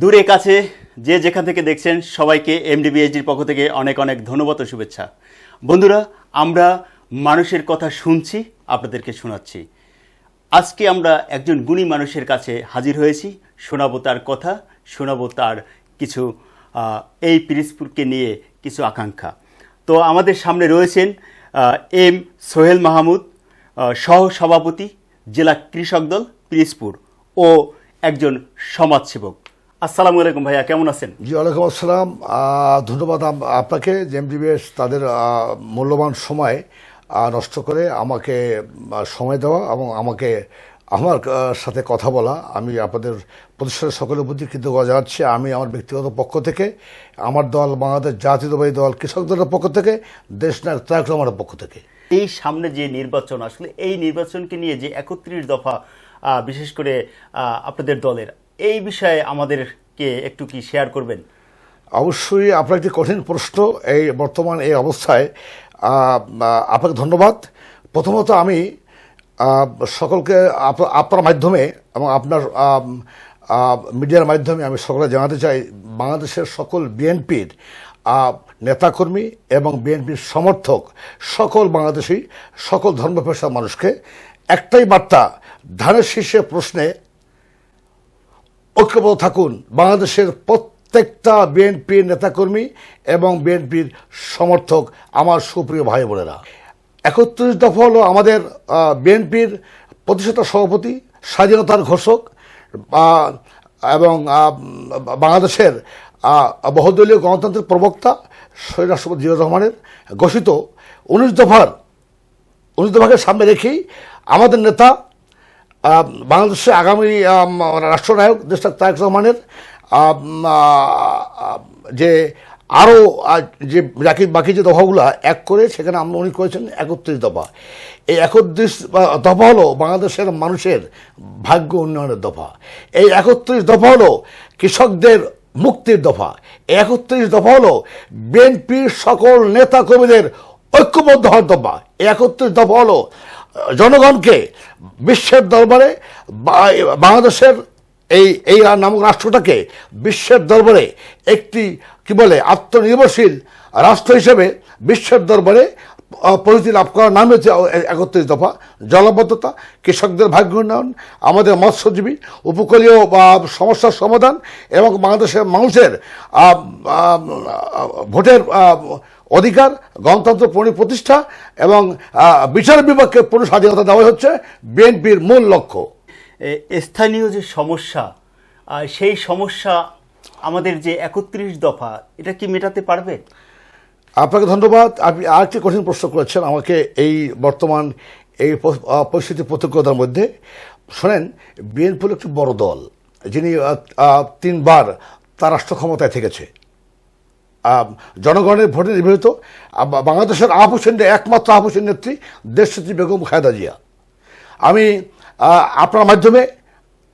দূরে কাছে যে যেখান থেকে দেখছেন সবাইকে এমডিবিএইচডির পক্ষ থেকে অনেক অনেক ধন্যবাদ ও শুভেচ্ছা। বন্ধুরা, আমরা মানুষের কথা শুনছি, আপনাদেরকে শোনাচ্ছি। আজকে আমরা একজন গুণী মানুষের কাছে হাজির হয়েছি, শোনাবো তার কথা, শোনাবো তার কিছু এই পিরিসপুরকে নিয়ে কিছু আকাঙ্ক্ষা। তো আমাদের সামনে রয়েছেন এম সোহেল মাহমুদ সহ সভাপতি জেলা কৃষক দল পিরিসপুর ও একজন সমাজসেবক। আসসালামু আলাইকুম ভাইয়া কেমন আছেন? জি ওয়ালাইকুম আসসালাম। ধন্যবাদ আপনাকে জেমডিবিএস তাদের মূল্যবান সময় নষ্ট করে আমাকে সময় দেওয়া এবং আমাকে আমার সাথে কথা বলা। আমি আপনাদের প্রতিষ্ঠানের সকলের প্রতি কৃতজ্ঞতা জানাচ্ছি। আমি আমার ব্যক্তিগত পক্ষ থেকে আমার দল বাংলাদেশ জাতীয়তাবাদী দল কৃষক দলের পক্ষ থেকে দেশ নায়ক তারেক রহমানের পক্ষ থেকে। এই সামনে যে নির্বাচন আসলে এই নির্বাচনকে নিয়ে যে একত্রিশ দফা বিশেষ করে আপনাদের দলের এই বিষয়ে আমাদেরকে একটু কি শেয়ার করবেন? অবশ্যই আপনার একটি কঠিন প্রশ্ন এই বর্তমান এই অবস্থায়। আপনাকে ধন্যবাদ। প্রথমত আমি সকলকে আপনার মাধ্যমে এবং আপনার মিডিয়ার মাধ্যমে আমি সকলে জানাতে চাই, বাংলাদেশের সকল বিএনপির নেতাকর্মী এবং বিএনপির সমর্থক, সকল বাংলাদেশি, সকল ধর্মপেশার মানুষকে একটাই বার্তা, ধানের শীর্ষে প্রশ্নে ঐক্যবদ্ধ থাকুন। বাংলাদেশের প্রত্যেকটা বিএনপির নেতাকর্মী এবং বিএনপির সমর্থক আমার সুপ্রিয় ভাই বোনেরা। একত্রিশ দফা হলো আমাদের বিএনপির প্রতিষ্ঠাতা সভাপতি, স্বাধীনতার ঘোষক এবং বাংলাদেশের বহুদলীয় গণতন্ত্রের প্রবক্তা, শহীদ রাষ্ট্রপতি জিয়াউর রহমানের ঘোষিত উনিশ দফার, উনিশ দফাকে সামনে রেখেই আমাদের নেতা আহ, বাংলাদেশের আগামী রাষ্ট্রনায়ক দেশটা তারেক রহমানের যে আরও যে বাকি বাকি যে দফাগুলো এক করে সেখানে আমরা উনি করেছেন একত্রিশ দফা। এই একত্রিশ দফা হলো বাংলাদেশের মানুষের ভাগ্য উন্নয়নের দফা। এই একত্রিশ দফা হলো কৃষকদের মুক্তির দফা। একত্রিশ দফা হলো বিএনপির সকল নেতা কর্মীদের ঐক্যবদ্ধ হওয়ার দফা। একত্রিশ দফা হলো জনগণকে বিশ্বের দরবারে বাংলাদেশের এই এই নামক রাষ্ট্রটাকে বিশ্বের দরবারে একটি, কি বলে, আত্মনির্ভরশীল রাষ্ট্র হিসেবে বিশ্বের দরবারে পরিচিতি লাভ করার নাম হচ্ছে একত্রিশ দফা জলবদ্ধতা, কৃষকদের ভাগ্য উন্নয়ন, আমাদের মৎস্যজীবী, উপকূলীয়, বা, সমস্যার সমাধান এবং বাংলাদেশের মানুষের ভোটের অধিকার গণতন্ত্র প্রতিষ্ঠা এবং বিচার বিভাগকে পূর্ণ স্বাধীনতা দেওয়া হচ্ছে বিএনপির মূল লক্ষ্য। স্থানীয় যে সমস্যা সেই সমস্যা আমাদের যে একত্রিশ দফা এটা কি মেটাতে পারবে? আপনাকে ধন্যবাদ। আপনি আরেকটি কঠিন প্রশ্ন করেছেন আমাকে এই বর্তমান এই পরিস্থিতি প্রতিকূলতার মধ্যে। শোনেন বিএনপি হল একটি বড় দল যিনি তিনবার তার রাষ্ট্র ক্ষমতায় থেকেছে। জনগণের ভোটে নির্বাচিত বাংলাদেশের হোসেনের একমাত্র আপ হোসেন নেত্রী দেশনেত্রী বেগম খায়দা জিয়া। আমি আপনার মাধ্যমে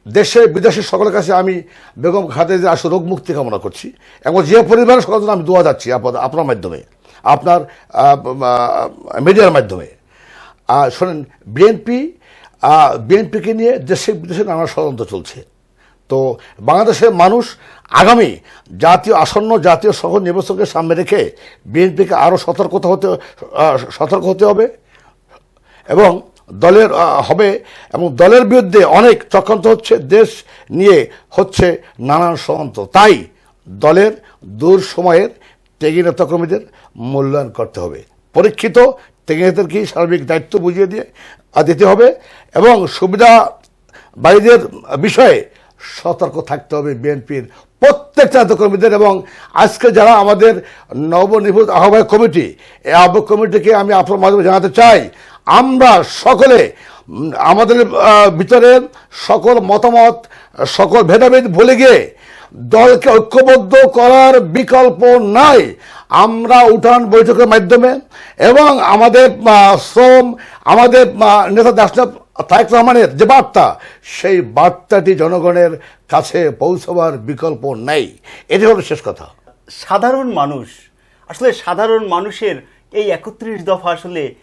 দেশে বিদেশে সকলের কাছে আমি বেগম খালেদা জিয়ার আসলে রোগ মুক্তি কামনা করছি এবং যে পরিবারের জন্য আমি দোয়া যাচ্ছি আপনার মাধ্যমে আপনার আহ, আহ, মিডিয়ার মাধ্যমে। শোনেন বিএনপি বিএনপিকে নিয়ে দেশে বিদেশে নানা ষড়যন্ত্র চলছে। তো বাংলাদেশের মানুষ আগামী জাতীয় আসন্ন জাতীয় শহর নির্বাচনকে সামনে রেখে বিএনপিকে আরও সতর্কতা হতে সতর্ক হতে হবে এবং দলের হবে এবং দলের বিরুদ্ধে অনেক চক্রান্ত হচ্ছে, দেশ নিয়ে হচ্ছে নানান ষড়যন্ত্র। তাই দলের দূর সময়ের ত্যাগী নেতাকর্মীদের মূল্যায়ন করতে হবে। পরীক্ষিত ত্যাগী নেতাদেরকে সার্বিক দায়িত্ব বুঝিয়ে দিয়ে দিতে হবে এবং সুবিধা বাড়িদের বিষয়ে সতর্ক থাকতে হবে বিএনপির প্রত্যেকটা নেতাকর্মীদের এবং আজকে যারা আমাদের নবনির্বাচিত আহ্বায়ক কমিটি এই আহ্বায়ক কমিটিকে আমি আপনার মাধ্যমে জানাতে চাই, আমরা সকলে আমাদের ভিতরে সকল মতামত, সকল ভেদাভেদ ভুলে গিয়ে দলকে ঐক্যবদ্ধ করার বিকল্প নাই। আমরা উঠান বৈঠকের মাধ্যমে এবং আমাদের শ্রম, আমাদের নেতা দাসনাথ তারেক রহমানের যে বার্তা সেই বার্তাটি জনগণের কাছে পৌঁছবার বিকল্প নেই। এটি হলো শেষ কথা। সাধারণ মানুষ আসলে সাধারণ মানুষের এই একত্রিশ দফা আসলে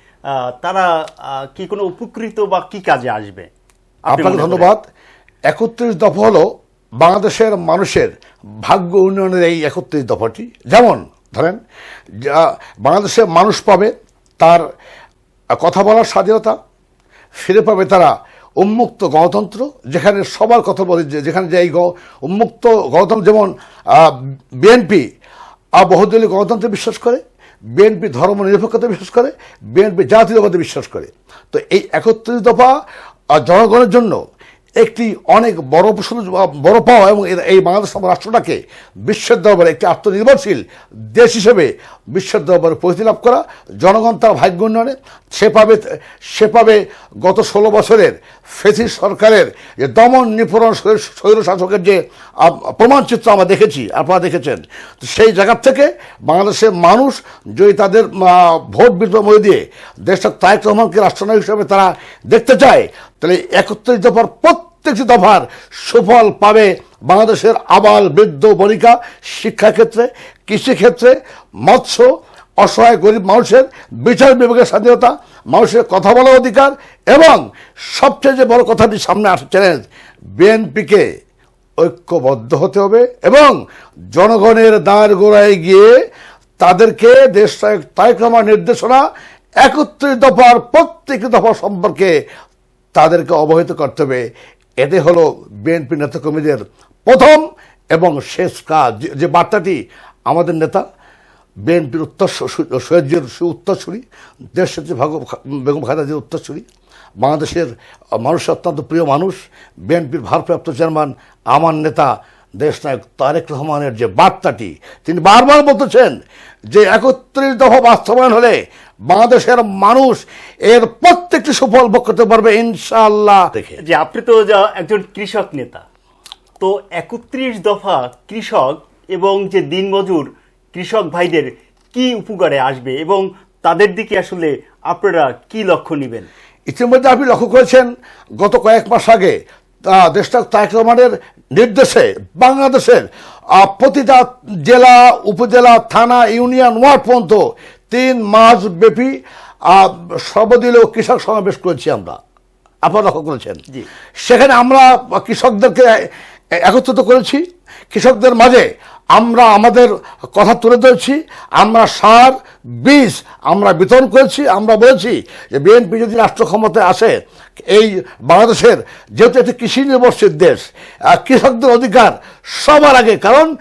তারা কি কোনো উপকৃত বা কি কাজে আসবে? আপনি আপনাকে ধন্যবাদ। একত্রিশ দফা হলো বাংলাদেশের মানুষের ভাগ্য উন্নয়নের এই একত্রিশ দফাটি। যেমন ধরেন যা- বাংলাদেশের মানুষ পাবে তার কথা বলার স্বাধীনতা ফিরে পাবে তারা উন্মুক্ত গণতন্ত্র, যেখানে সবার কথা বলে যেখানে যে এই উন্মুক্ত গণতন্ত্র যেমন বিএনপি বহুদলীয় গণতন্ত্রে বিশ্বাস করে, বিএনপি ধর্ম নিরপেক্ষতা বিশ্বাস করে, বিএনপি জাতীয়তাবাদে বিশ্বাস করে। তো এই একত্রিশ দফা জনগণের জন্য একটি অনেক বড় আহ, বড় পাওয়া এবং এই বাংলাদেশ রাষ্ট্রটাকে বিশ্বের দরবারে একটি আত্মনির্ভরশীল দেশ হিসেবে বিশ্বের দরবারে পরিচিতি লাভ করা। জনগণ তার ভাগ্য উন্নয়নে সে পাবে সে পাবে গত ষোলো বছরের ফেসি সরকারের যে দমন নিপূরণ স্বৈর- শাসকের যে প্রমাণচিত্র আমরা দেখেছি আপনারা দেখেছেন। তো সেই জায়গার থেকে বাংলাদেশের মানুষ যদি তাদের ভোট বিপ্লব দিয়ে দেশটা তায়েক রহমানকে রাষ্ট্রনায়ক হিসেবে তারা দেখতে চায় তাহলে একত্রিশ দফার প্রত্যেকটি দফার সুফল পাবে বাংলাদেশের আবাল বৃদ্ধ বণিকা শিক্ষাক্ষেত্রে, কৃষিক্ষেত্রে, মৎস্য, অসহায় গরিব মানুষের বিচার বিভাগের স্বাধীনতা, মানুষের কথা বলার অধিকার এবং সবচেয়ে যে বড় কথাটি সামনে আসে চ্যালেঞ্জ বিএনপিকে ঐক্যবদ্ধ হতে হবে এবং জনগণের দাঁড় গোড়ায় গিয়ে তাদেরকে দেশ তারেক রহমান নির্দেশনা একত্রিশ দফার প্রত্যেকটি দফা সম্পর্কে তাদেরকে অবহিত করতে হবে। এতে হলো বিএনপি নেতাকর্মীদের প্রথম এবং শেষ কাজ। যে- বার্তাটি আমাদের নেতা বিএনপির উত্তর সৈয়দের উত্তরসূরি দেশ ভাগ বেগম খালেদাজির উত্তরসূরি, বাংলাদেশের মানুষ অত্যন্ত প্রিয় মানুষ, বিএনপির ভারপ্রাপ্ত চেয়ারম্যান, আমার নেতা দেশনায়ক তারেক রহমানের যে বার্তাটি তিনি বারবার বলতেছেন যে একত্রিশ দফা বাস্তবায়ন হলে বাংলাদেশের মানুষ এর প্রত্যেকটি সুফল ভোগ করতে পারবে ইনশাল্লাহ দেখে। যে আপনি তো একজন কৃষক নেতা তো একত্রিশ দফা কৃষক এবং যে দিনমজুর কৃষক ভাইদের কি উপকারে আসবে এবং তাদের দিকে আসলে আপনারা কি লক্ষ্য নেবেন? ইতিমধ্যে আপনি লক্ষ্য করেছেন গত কয়েক মাস আগে দেশটা তারেক রহমানের নির্দেশে বাংলাদেশের প্রতিটা জেলা উপজেলা থানা ইউনিয়ন ওয়ার্ড পর্যন্ত তিন মাস ব্যাপী সর্বদলীয় কৃষক সমাবেশ করেছি আমরা। আপনারা লক্ষ্য করেছেন? সেখানে আমরা কৃষকদেরকে একত্রিত করেছি। কৃষকদের মাঝে আমরা আমাদের কথা তুলে ধরেছি আমরা সার বীজ আমরা বিতরণ করেছি আমরা বলেছি যে বিএনপি যদি রাষ্ট্র ক্ষমতায় আসে এই বাংলাদেশের যেহেতু একটি কৃষি নির্ভরশীল দেশ কৃষকদের অধিকার সবার আগে কারণ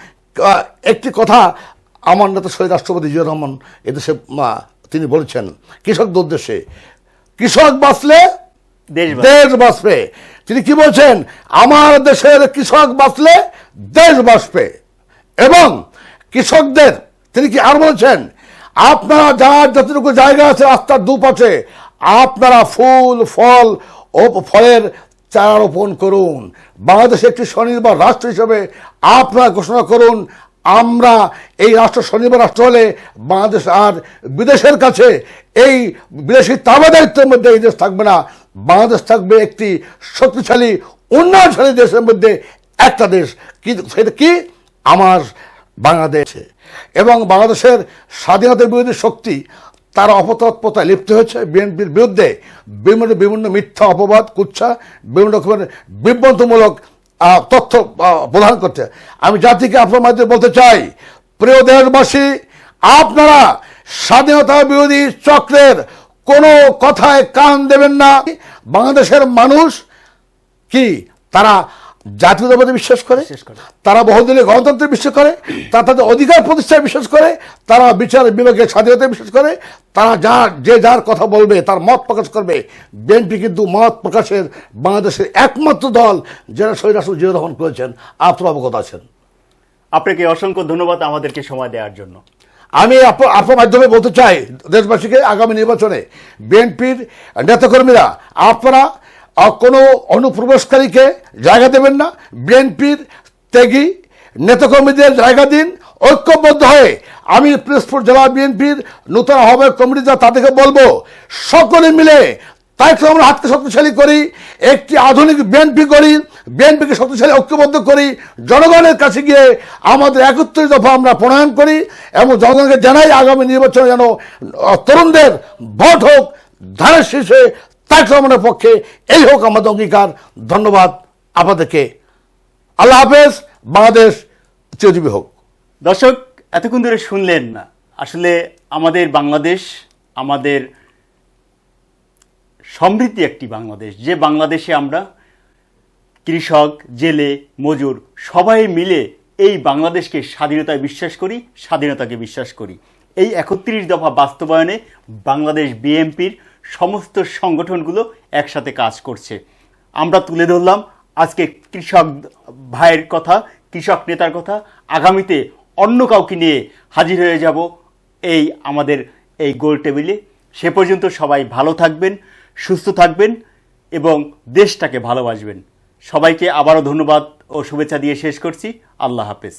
একটি কথা আমার নেতা শহীদ রাষ্ট্রপতি জিয়া রহমান এদেশে তিনি বলেছেন কৃষকদের উদ্দেশ্যে কৃষক বাঁচলে দেশ বাঁচবে। তিনি কি বলছেন? আমার দেশের কৃষক বাঁচলে দেশ বাঁচবে। এবং কৃষকদের, তিনি কি আর বলেছেন? আপনারা যার যতটুকু জায়গা আছে রাস্তার দুপাশে, আপনারা ফুল, ফল ও ফলের চারা রোপণ করুন। বাংলাদেশ একটি স্বনির্ভর রাষ্ট্র হিসেবে আপনারা ঘোষণা করুন, আমরা এই রাষ্ট্র স্বনির্ভর রাষ্ট্র হলে বাংলাদেশ আর বিদেশের কাছে এই বিদেশি তাবাদারিত্বের মধ্যে এই দেশ থাকবে না। বাংলাদেশ থাকবে একটি শক্তিশালী, উন্নয়নশালী দেশের মধ্যে একটা দেশ কি, সেটা কি? আমার বাংলাদেশে। এবং বাংলাদেশের স্বাধীনতার বিরোধী শক্তি তারা অপতৎপতায় লিপ্ত হয়েছে বিএনপির বিরুদ্ধে। বিভিন্ন বিভিন্ন মিথ্যা, অপবাদ, কুচ্ছা, বিভিন্ন রকমের বিভ্রান্তমূলক তথ্য প্রদান করতে আমি জাতিকে আপনার মাধ্যমে বলতে চাই, প্রিয় দেশবাসী, আপনারা স্বাধীনতা বিরোধী চক্রের কোনো কথায় কান দেবেন না। বাংলাদেশের মানুষ কি, তারা জাতীয়তাবাদে বিশ্বাস করে তারা বহুদলীয় গণতন্ত্রে বিশ্বাস করে তারা তাদের অধিকার প্রতিষ্ঠায় বিশ্বাস করে তারা বিচার বিভাগের স্বাধীনতায় বিশ্বাস করে তারা যার যে যার কথা বলবে তার মত প্রকাশ করবে। বিএনপি কিন্তু মত প্রকাশের বাংলাদেশের একমাত্র দল যারা শহীদ রাষ্ট্র জিয়া রহমান করেছেন। আপনার অবগত আছেন। আপনাকে অসংখ্য ধন্যবাদ আমাদেরকে সময় দেওয়ার জন্য। আমি আপ- আপনার মাধ্যমে বলতে চাই দেশবাসীকে আগামী নির্বাচনে বিএনপির নেতাকর্মীরা আপনারা কোনো অনুপ্রবেশকারীকে জায়গা দেবেন না। বিএনপির ত্যাগী নেতাকর্মীদের জায়গা দিন, ঐক্যবদ্ধ হয়ে আমি পিরোজপুর জেলা বিএনপির নূতন আহ্বায়ক কমিটি যা তাদেরকে বলব, সকলে মিলে তাই তো আমরা হাতকে শক্তিশালী করি, একটি আধুনিক বিএনপি করি বিএনপিকে শক্তিশালী ঐক্যবদ্ধ করি, জনগণের কাছে গিয়ে আমাদের একত্রিশ দফা আমরা প্রণয়ন করি এবং জনগণকে জানাই আগামী নির্বাচনে যেন তরুণদের ভোট হোক, ধানের শীর্ষে রহমানের পক্ষে এই হোক আমাদের অঙ্গীকার ধন্যবাদ আপনাদেরকে আল্লাহ হাফেজ বাংলাদেশ চিরজীবী হোক দর্শক এতক্ষণ ধরে শুনলেন না আসলে আমাদের বাংলাদেশ আমাদের সমৃদ্ধি একটি বাংলাদেশ যে বাংলাদেশে আমরা কৃষক জেলে মজুর সবাই মিলে এই বাংলাদেশকে স্বাধীনতায় বিশ্বাস করি স্বাধীনতাকে বিশ্বাস করি এই একত্রিশ দফা বাস্তবায়নে বাংলাদেশ বিএমপির সমস্ত সংগঠনগুলো একসাথে কাজ করছে। আমরা তুলে ধরলাম আজকে কৃষক ভাইয়ের কথা, কৃষক নেতার কথা। আগামীতে অন্য কাউকে নিয়ে হাজির হয়ে যাব এই আমাদের এই গোল টেবিলে। সে পর্যন্ত সবাই ভালো থাকবেন, সুস্থ থাকবেন এবং দেশটাকে ভালোবাসবেন। সবাইকে আবারও ধন্যবাদ ও শুভেচ্ছা দিয়ে শেষ করছি। আল্লাহ হাফেজ।